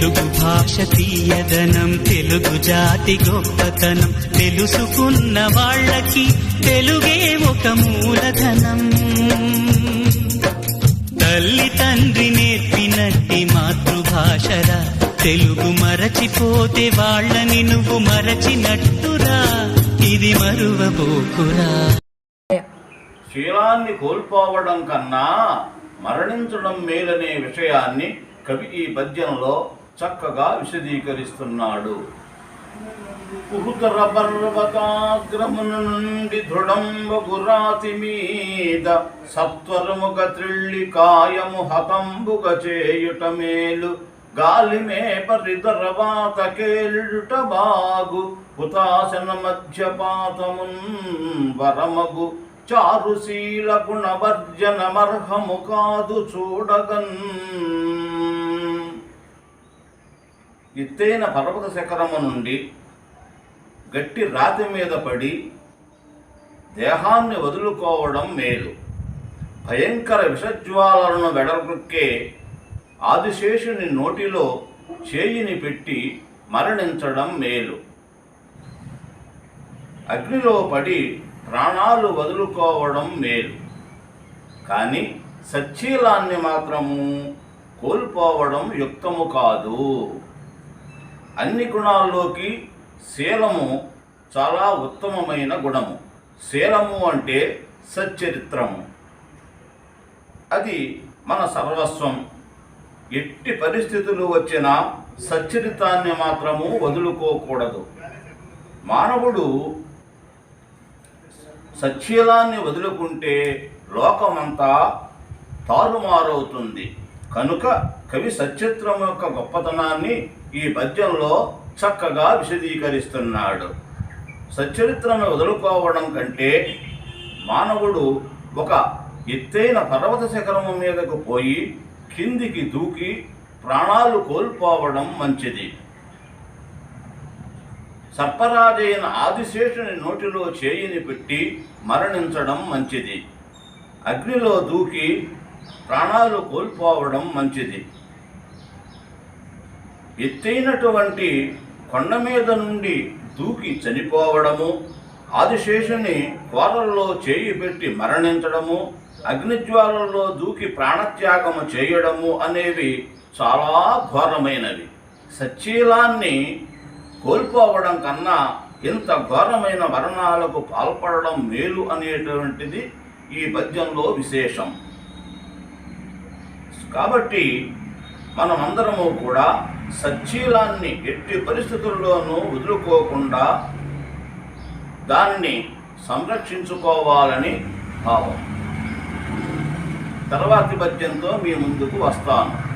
తెలుగు భాష తీయదనం తెలుగు జాతి గొప్పతనం తెలుసుకున్న వాళ్ళకి తెలుగే ఒక మూలధనం. తల్లి తండ్రి నేర్పినట్టి మాతృభాషరా తెలుగు మరచిపోతే వాళ్ళని నువ్వు మరచినట్టురా ఇది మరువబోకురా. శీలాన్ని కోల్పోవడం కన్నా మరణించడం మేలనే విషయాన్ని కవి ఈ పద్యంలో చక్కగా విశదీకరిస్తున్నాడు. కుహుతర పర్వతాగ్రమున నుండి దృఢంబగురాతి మీద సత్వరముగ త్రిళ్ళి కాయము హతంబుగ చేయుట మేలు. గాలి మే పరిదరవాత కేలుట బాగు. హుతాసన మధ్యపాతమున్ వరమగు. చారుశీల గుణవర్జనమర్హము కాదు చూడగన్. ఎత్తైన పర్వత శిఖరము నుండి గట్టి రాతి మీద పడి దేహాన్ని వదులుకోవడం మేలు. భయంకర విషజ్వాలను వెడల్పుకే ఆదిశేషుని నోటిలో చేయిని పెట్టి మరణించడం మేలు. అగ్నిలో పడి ప్రాణాలు వదులుకోవడం మేలు. కానీ సచ్చీలాన్ని మాత్రము కోల్పోవడం యుక్తము కాదు. అన్ని గుణాల్లోకి శీలము చాలా ఉత్తమమైన గుణము. శీలము అంటే సచ్చరిత్రము. అది మన సర్వస్వం. ఎట్టి పరిస్థితులు వచ్చినా సచ్చరితాన్ని మాత్రము వదులుకోకూడదు. మానవుడు సచ్చీలాన్ని వదులుకుంటే లోకమంతా తారుమారవుతుంది. కనుక కవి సచిత్రం యొక్క గొప్పతనాన్ని ఈ పద్యంలో చక్కగా విశదీకరిస్తున్నాడు. సచ్చరిత్రను వదులుకోవడం కంటే మానవుడు ఒక ఎత్తైన పర్వత శిఖరము మీదకు పోయి కిందికి దూకి ప్రాణాలు కోల్పోవడం మంచిది. సర్పరాజైన ఆదిశేషుని నోటిలో చేయిని పెట్టి మరణించడం మంచిది. అగ్నిలో దూకి ప్రాణాలు కోల్పోవడం మంచిది. ఎత్తైనటువంటి కొండ మీద నుండి దూకి చనిపోవడము ఆదిశేషుని కోరల్లో చేయి పెట్టి మరణించడము అగ్నిజ్వాలల్లో దూకి ప్రాణత్యాగము చేయడము అనేవి చాలా ఘోరమైనవి. సచ్చీలాన్ని కోల్పోవడం కన్నా ఇంత ఘోరమైన మరణాలకు పాల్పడడం మేలు అనేటువంటిది ఈ పద్యంలో విశేషం. కాబట్టి మనమందరము కూడా సచ్చీలాన్ని ఎట్టి పరిస్థితుల్లోనూ వదులుకోకుండా దానిని సంరక్షించుకోవాలని భావం. తర్వాతి పద్యంతో మీ ముందుకు వస్తాను.